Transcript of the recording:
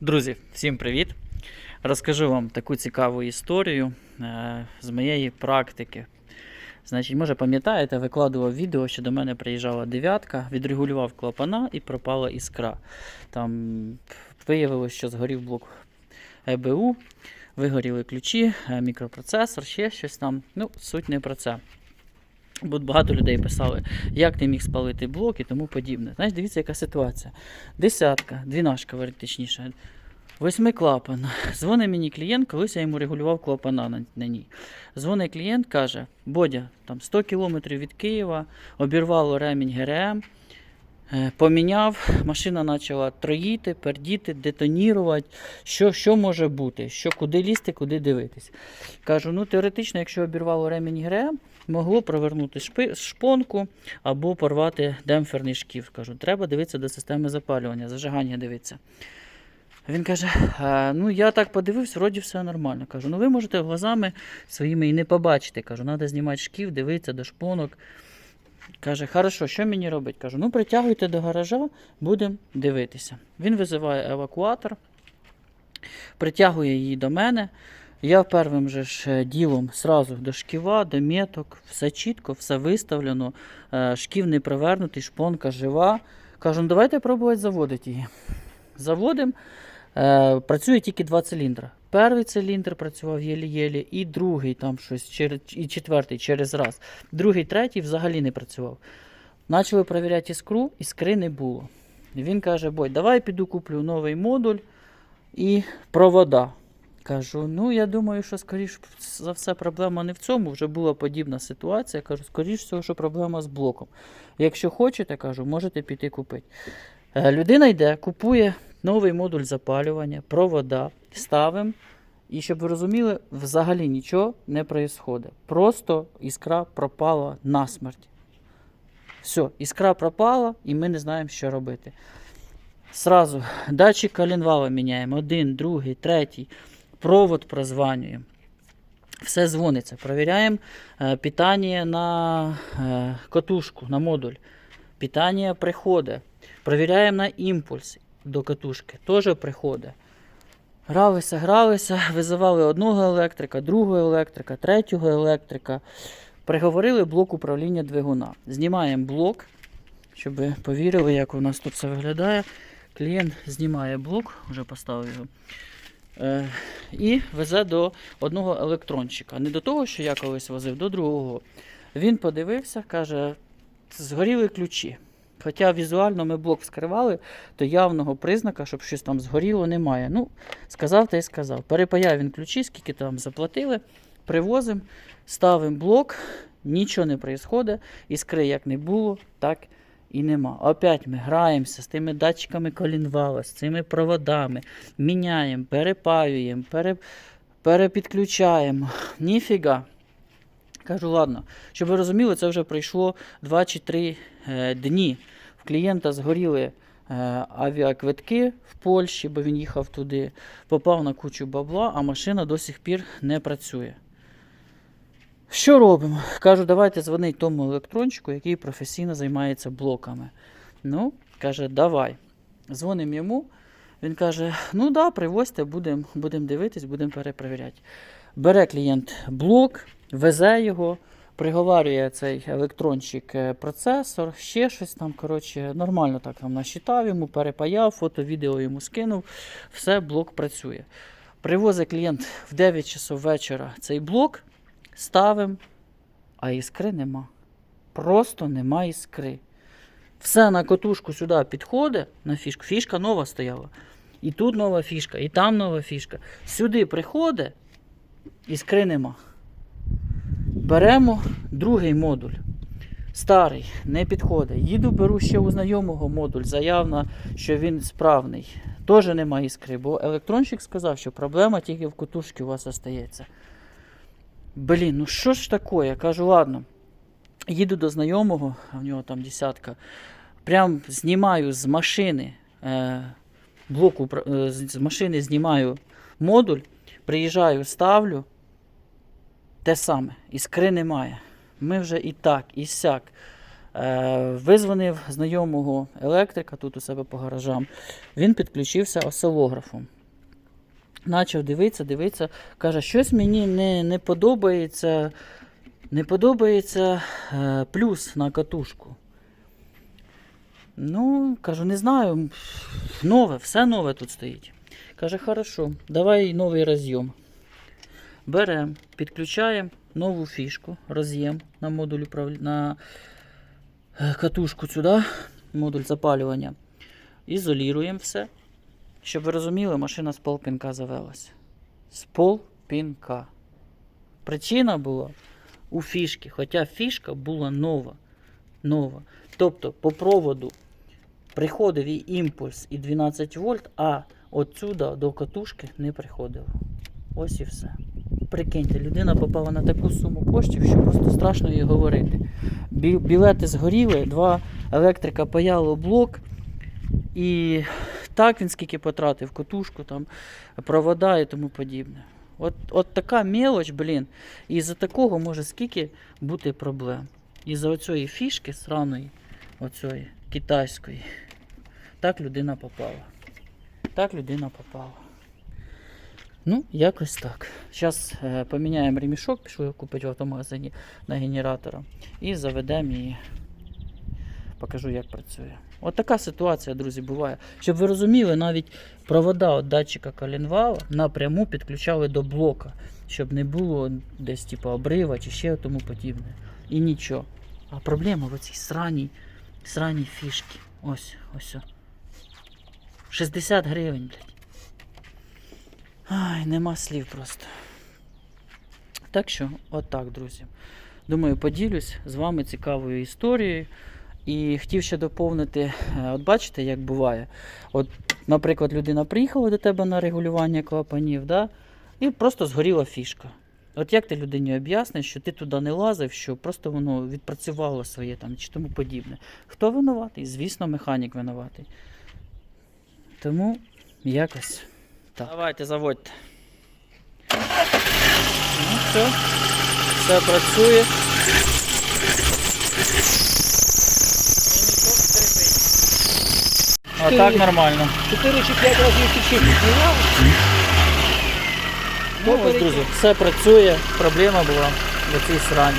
Друзі, всім привіт! Розкажу вам таку цікаву історію е, з моєї практики. Значить, може пам'ятаєте, викладував відео, що до мене приїжджала дев'ятка, відрегулював клапана і пропала іскра. Там виявилось, що згорів блок ЕБУ, вигоріли ключі, е, мікропроцесор, ще щось там. Ну, суть не про це. Бо багато людей писали, як ти міг спалити блок і тому подібне. Знаєш, дивіться, яка ситуація. Десятка, двінашка, точніше. Восьми клапан. Дзвонить мені клієнт, колись я йому регулював клапана на, на ній. Дзвонить клієнт, каже: Бодя, там 100 кілометрів від Києва, обірвало ремінь ГРМ, е, поміняв, машина почала троїти, пердіти, детонірувати. Що, що може бути? Що, куди лізти, куди дивитись. Кажу, ну теоретично, якщо обірвало ремінь ГРМ, могло провернути шпонку або порвати демпферний шків. Кажу, треба дивитися до системи запалювання, зажигання дивитися. Він каже: ну я так подивився, вроді все нормально. Кажу, ну ви можете глазами своїми і не побачити. Кажу, треба знімати шків, дивитися до шпонок. Каже, хорошо, що мені робити? Кажу, ну притягуйте до гаража, будемо дивитися. Він визиває евакуатор, притягує її до мене. Я первим же ж е, ділом сразу до шківа, до меток, все чітко, все виставлено, е, шків не привернутий, шпонка жива. Кажу, ну давайте пробувати заводити її. Заводимо. Е, працює тільки два циліндри. Перший циліндр працював єлі-єлі, і другий там щось, і четвертий через раз. Другий, третій взагалі не працював. Почали перевіряти іскру, іскри не було. Він каже: Бой, давай піду куплю новий модуль і провода. Кажу, ну я думаю, що скоріш за все проблема не в цьому. Вже була подібна ситуація. Кажу, скоріш всього, що проблема з блоком. Якщо хочете, кажу, можете піти купити. Е, Людина йде, купує новий модуль запалювання, провода, ставимо. І щоб ви розуміли, взагалі нічого не відбувається. Просто іскра пропала насмерть. Все, іскра пропала, і ми не знаємо, що робити. Сразу датчик коленвала міняємо. Один, другий, третій. Провод прозванюємо. Все дзвониться. Провіряємо е, питання на е, катушку, на модуль. Питання приходить. Провіряємо на імпульс до катушки. Теж приходить. Гралися, гралися, визивали одного електрика, другого електрика, третього електрика. Приговорили блок управління двигуна. Знімаємо блок, щоб ви повірили, як у нас тут все виглядає. Клієнт знімає блок, вже поставив його. Е, і везе до одного електрончика. Не до того, що я колись возив, до другого. Він подивився, каже, згоріли ключі. Хоча візуально ми блок вскривали, то явного признака, щоб щось там згоріло, немає. Ну, сказав та й сказав. Перепаяв він ключі, скільки там заплатили, привозимо, ставимо блок, нічого не відбувається, іскри як не було, так і нема. Опять ми граємося з тими датчиками колінвала, з цими проводами, міняємо, перепаюємо, пере, перепідключаємо. Ніфіга. Кажу, ладно, щоб ви розуміли, це вже пройшло 2 чи 3 е, дні. В клієнта згоріли е, авіаквитки в Польщі, бо він їхав туди, попав на кучу бабла, а машина до сих пір не працює. Що робимо? Кажу, давайте дзвонить тому електрончику, який професійно займається блоками. Ну, каже, давай. Дзвонимо йому. Він каже: ну да, привозьте, будемо будем дивитись, будемо перепровіряти. Бере клієнт блок, везе його, приговарює цей електрончик е, процесор, ще щось там. коротше, Нормально так там насчитав йому, перепаяв, фото, відео йому скинув. Все, блок працює. Привозить клієнт в 9 часов вечора цей блок, ставимо, а іскри нема. Просто нема іскри. Все на катушку сюди підходить на фішку. Фішка нова стояла. І тут нова фішка, і там нова фішка. Сюди приходить, іскри нема. Беремо другий модуль. Старий, не підходить. Їду, беру ще у знайомого модуль, заявно, що він справний. Теж нема іскри, бо електронщик сказав, що проблема тільки в катушці у вас остається. Блін, ну що ж таке? Я кажу, ладно. Їду до знайомого, а в нього там десятка. Прям знімаю з машини е, блок упра- е, з машини знімаю модуль, приїжджаю, ставлю. Те саме, іскри немає. Ми вже і так, і сяк. Е, визвонив знайомого електрика тут у себе по гаражам. Він підключився осцилографом. Начав дивитися, дивитися. Каже, щось мені не, не подобається. Не подобається е, плюс на катушку. Ну, кажу, не знаю. Нове, все нове тут стоїть. Каже, хорошо, давай новий роз'єм. Беремо, підключаємо нову фішку, роз'єм на модуль управління. На е, катушку сюди, модуль запалювання. Ізолюємо все. Щоб ви розуміли, машина з полпінка завелася. З полпінка. Причина була у фішки, хоча фішка була нова. нова. Тобто по проводу приходив і імпульс і 12 вольт, а отсюда до катушки не приходило. Ось і все. Прикиньте, людина попала на таку суму коштів, що просто страшно їй говорити. Білети згоріли, два електрика паяло блок. І так він скільки потратив, катушку, там, провода і тому подібне. От, от така мелоч, блін. І за такого може скільки бути проблем. І за оцієї фішки сраної, оцієї китайської. Так людина попала. Так людина попала. Ну, якось так. Зараз е, поміняємо ремішок, його купити в автомагазині на генератора. І заведемо її. Покажу, як працює. От така ситуація, друзі, буває. Щоб ви розуміли, навіть провода від датчика коленвала напряму підключали до блока, щоб не було десь типу, обрива чи ще тому подібне. І нічого. А проблема в цій сраній, сраній фішки. Ось, ось. 60 гривень, блядь. Ай, нема слів просто. Так що, отак, друзі. Думаю, поділюсь з вами цікавою історією. І хотів ще доповнити, е, от бачите, як буває. От, наприклад, людина приїхала до тебе на регулювання клапанів, да? і просто згоріла фішка. От як ти людині об'ясниш, що ти туди не лазив, що просто воно відпрацювало своє там чи тому подібне. Хто винуватий? Звісно, механік винуватий. Тому якось так. Давайте заводьте. Ну, все. Все працює. А так нормально. 4 чи 5 разів підшипник міняв. Ну, ось, друзі, все працює. Проблема була в цій срані.